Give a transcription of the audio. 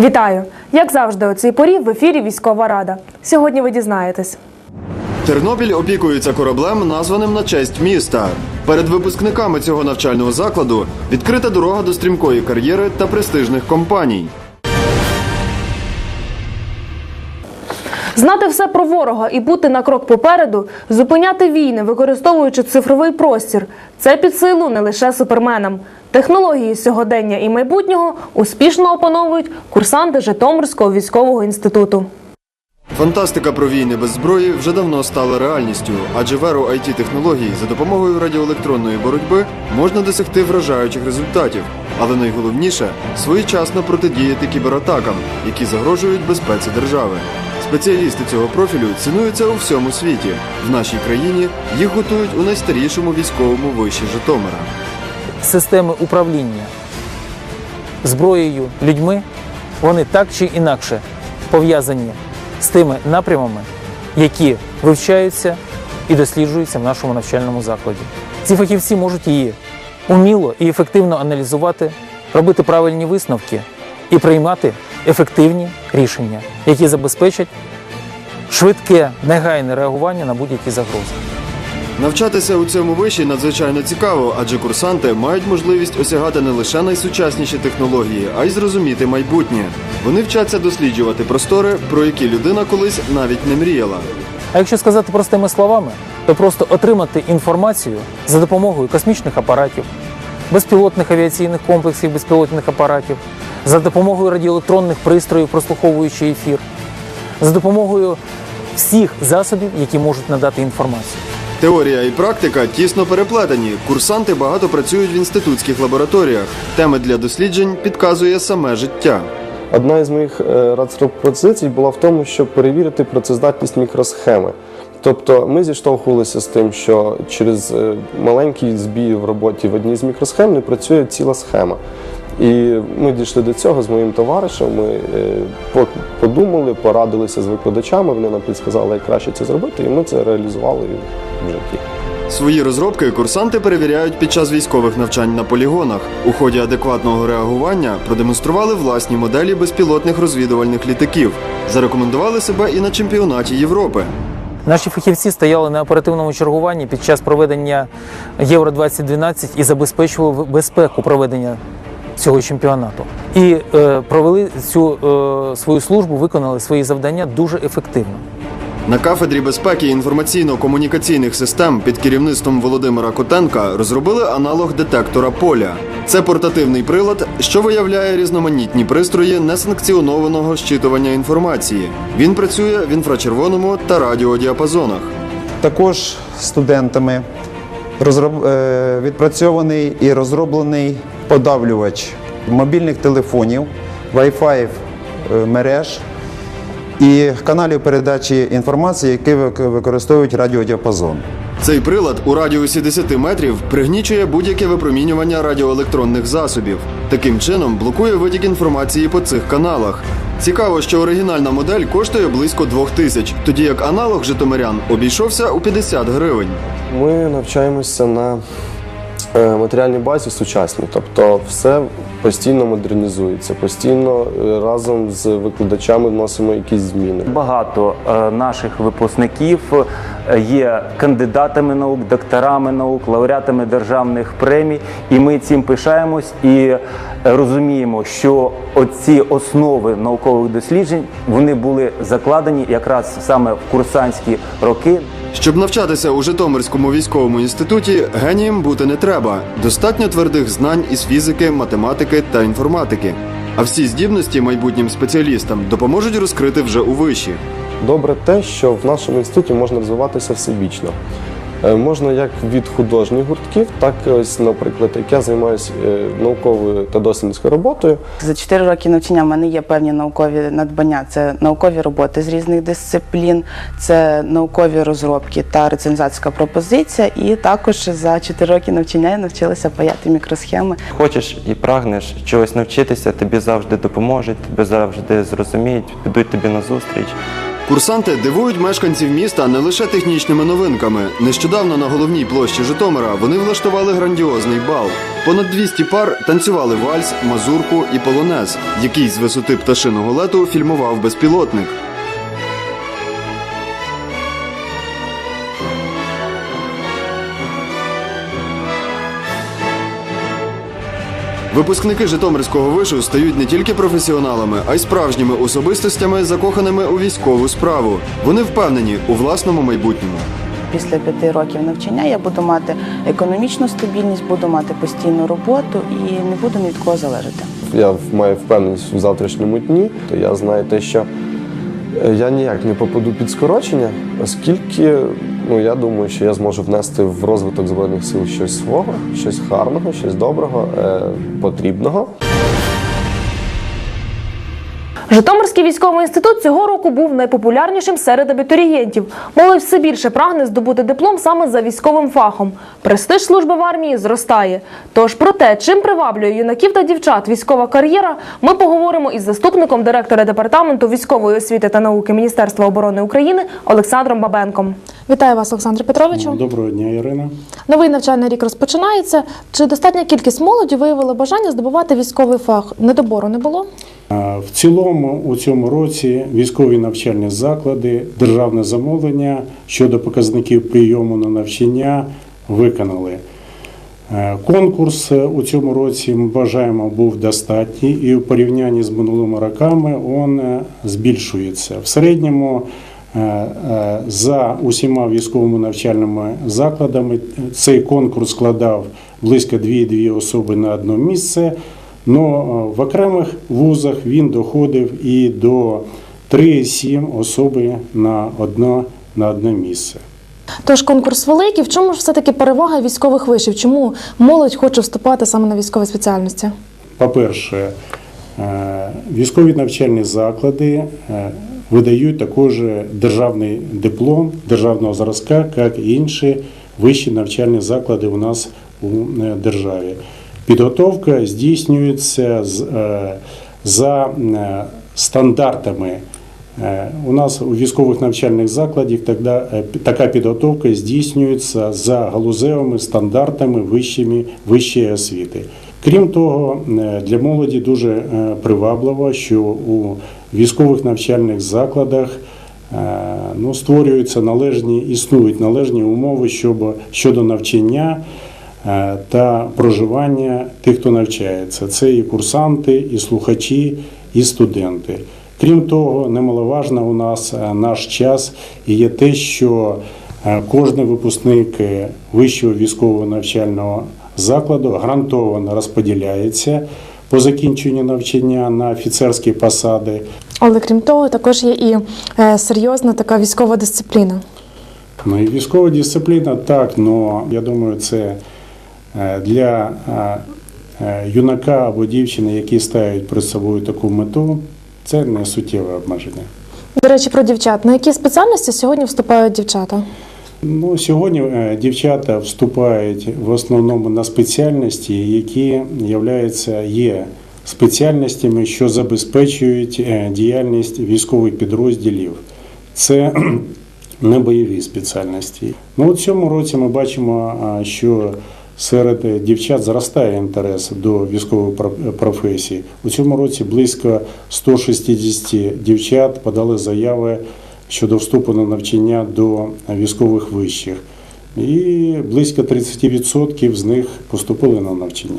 Вітаю! Як завжди, у цій порі в ефірі Військова Рада. Сьогодні ви дізнаєтесь. Тернопіль опікується кораблем, названим на честь міста. Перед випускниками цього навчального закладу відкрита дорога до стрімкої кар'єри та престижних компаній. Знати все про ворога і бути на крок попереду, зупиняти війни, використовуючи цифровий простір. Це під силу не лише суперменам. Технології сьогодення і майбутнього успішно опановують курсанти Житомирського військового інституту. Фантастика про війни без зброї вже давно стала реальністю, адже в еру it технологій за допомогою радіоелектронної боротьби можна досягти вражаючих результатів, але найголовніше своєчасно протидіяти кібератакам, які загрожують безпеці держави. Спеціалісти цього профілю цінуються у всьому світі. В нашій країні їх готують у найстарішому військовому виші Житомира. Системи управління зброєю, людьми, вони так чи інакше пов'язані з тими напрямами, які вивчаються і досліджуються в нашому навчальному закладі. Ці фахівці можуть її уміло і ефективно аналізувати, робити правильні висновки і приймати ефективні рішення, які забезпечать швидке негайне реагування на будь-які загрози. Навчатися у цьому виші надзвичайно цікаво, адже курсанти мають можливість осягати не лише найсучасніші технології, а й зрозуміти майбутнє. Вони вчаться досліджувати простори, про які людина колись навіть не мріяла. А якщо сказати простими словами, то просто отримати інформацію за допомогою космічних апаратів, безпілотних авіаційних комплексів, безпілотних апаратів, за допомогою радіоелектронних пристроїв, прослуховуючи ефір, за допомогою всіх засобів, які можуть надати інформацію. Теорія і практика тісно переплетені. Курсанти багато працюють в інститутських лабораторіях. Теми для досліджень підказує саме життя. Одна із моїх е, пропозицій була в тому, щоб перевірити працездатність мікросхеми. Тобто ми зіштовхувалися з тим, що через е, маленький збій в роботі в одній з мікросхем не працює ціла схема. І ми дійшли до цього з моїм товаришем. Ми е, подумали, порадилися з викладачами. Вони нам підсказали, як краще це зробити, і ми це реалізували в житті. Свої розробки курсанти перевіряють під час військових навчань на полігонах. У ході адекватного реагування продемонстрували власні моделі безпілотних розвідувальних літаків, зарекомендували себе і на чемпіонаті Європи. Наші фахівці стояли на оперативному чергуванні під час проведення Євро 2012 і забезпечували безпеку проведення цього чемпіонату. І е, провели цю е, свою службу, виконали свої завдання дуже ефективно. На кафедрі безпеки інформаційно-комунікаційних систем під керівництвом Володимира Котенка розробили аналог детектора поля. Це портативний прилад, що виявляє різноманітні пристрої несанкціонованого щитування інформації. Він працює в інфрачервоному та радіодіапазонах. Також студентами розроб... е, відпрацьований і розроблений подавлювач мобільних телефонів, Wi-Fi е, мереж і каналів передачі інформації, які використовують радіодіапазон. Цей прилад у радіусі 10 метрів пригнічує будь-яке випромінювання радіоелектронних засобів. Таким чином блокує витік інформації по цих каналах. Цікаво, що оригінальна модель коштує близько 2 тисяч, тоді як аналог житомирян обійшовся у 50 гривень. Ми навчаємося на матеріальній базі сучасні, тобто все постійно модернізується, постійно е, разом з викладачами вносимо якісь зміни. Багато е, наших випускників е, є кандидатами наук, докторами наук, лауреатами державних премій, і ми цим пишаємось і е, розуміємо, що оці основи наукових досліджень вони були закладені якраз саме в курсантські роки. Щоб навчатися у Житомирському військовому інституті, генієм бути не треба. Достатньо твердих знань із фізики, математики та інформатики. А всі здібності майбутнім спеціалістам допоможуть розкрити вже у виші. Добре те, що в нашому інституті можна розвиватися всебічно. Е, Можна як від художніх гуртків, так і ось, наприклад, як я займаюся е, науковою та дослідницькою роботою. За 4 роки навчання в мене є певні наукові надбання. Це наукові роботи з різних дисциплін, це наукові розробки та рецензатська пропозиція. І також за 4 роки навчання я навчилася паяти мікросхеми. Хочеш і прагнеш чогось навчитися, тобі завжди допоможуть, тебе завжди зрозуміють, підуть тобі на зустріч. Курсанти дивують мешканців міста не лише технічними новинками. Нещодавно на головній площі Житомира вони влаштували грандіозний бал. Понад 200 пар танцювали вальс, мазурку і полонез, який з висоти пташиного лету фільмував безпілотник. Випускники Житомирського вишу стають не тільки професіоналами, а й справжніми особистостями, закоханими у військову справу. Вони впевнені у власному майбутньому. Після п'яти років навчання я буду мати економічну стабільність, буду мати постійну роботу і не буду ні від кого залежати. Я маю впевненість в завтрашньому дні, то я знаю те, що е, я ніяк не попаду під скорочення, оскільки ну, я думаю, що я зможу внести в розвиток Збройних сил щось свого, щось гарного, щось доброго, е, потрібного. Житомирський військовий інститут цього року був найпопулярнішим серед абітурієнтів. Молодь все більше прагне здобути диплом саме за військовим фахом. Престиж служби в армії зростає. Тож про те, чим приваблює юнаків та дівчат військова кар'єра, ми поговоримо із заступником директора департаменту військової освіти та науки Міністерства оборони України Олександром Бабенком. Вітаю вас, Олександре Петровичу. Доброго дня, Ірина. Новий навчальний рік розпочинається. Чи достатня кількість молоді виявила бажання здобувати військовий фах? Недобору не було? В цілому у цьому році військові навчальні заклади, державне замовлення щодо показників прийому на навчання виконали. Е, Конкурс е, у цьому році ми вважаємо був достатній і у порівнянні з минулими роками він е, збільшується. В середньому за усіма військовими навчальними закладами цей конкурс складав близько 2-2 особи на одне місце. Но е, в окремих вузах він доходив і до 3-7 особи на одне, на одне місце. Тож конкурс великий. В чому ж все-таки перевага військових вишів? Чому молодь хоче вступати саме на військові спеціальності? По-перше, е, військові навчальні заклади е, видають також державний диплом державного зразка, як і інші вищі навчальні заклади у нас у державі. Підготовка здійснюється е, за е, стандартами. Е, У нас у військових навчальних закладах така підготовка здійснюється за галузевими стандартами вищими, вищої освіти. Крім того, для молоді дуже привабливо, що у військових навчальних закладах ну, створюються належні, існують належні умови щодо навчання та проживання тих, хто навчається. Це і курсанти, і слухачі, і студенти. Крім того, немаловажно у нас е, наш час і є те, що е, кожен випускник е, вищого військового навчального закладу гарантовано розподіляється по закінченню навчання на офіцерські посади. Але крім того, також є і е, серйозна така військова дисципліна. Ну і військова дисципліна так, але я думаю, це е, для е, е, юнака або дівчини, які ставлять перед собою таку мету, це не суттєве обмеження. До речі, про дівчат. На які спеціальності сьогодні вступають дівчата? Ну, сьогодні е, дівчата вступають в основному на спеціальності, які являються, є спеціальностями, що забезпечують е, діяльність військових підрозділів. Це не бойові спеціальності. Ну, у цьому році ми бачимо, що серед дівчат зростає інтерес до військової про- професії. У цьому році близько 160 дівчат подали заяви щодо вступу на навчання до військових вищих. І близько 30% з них поступили на навчання.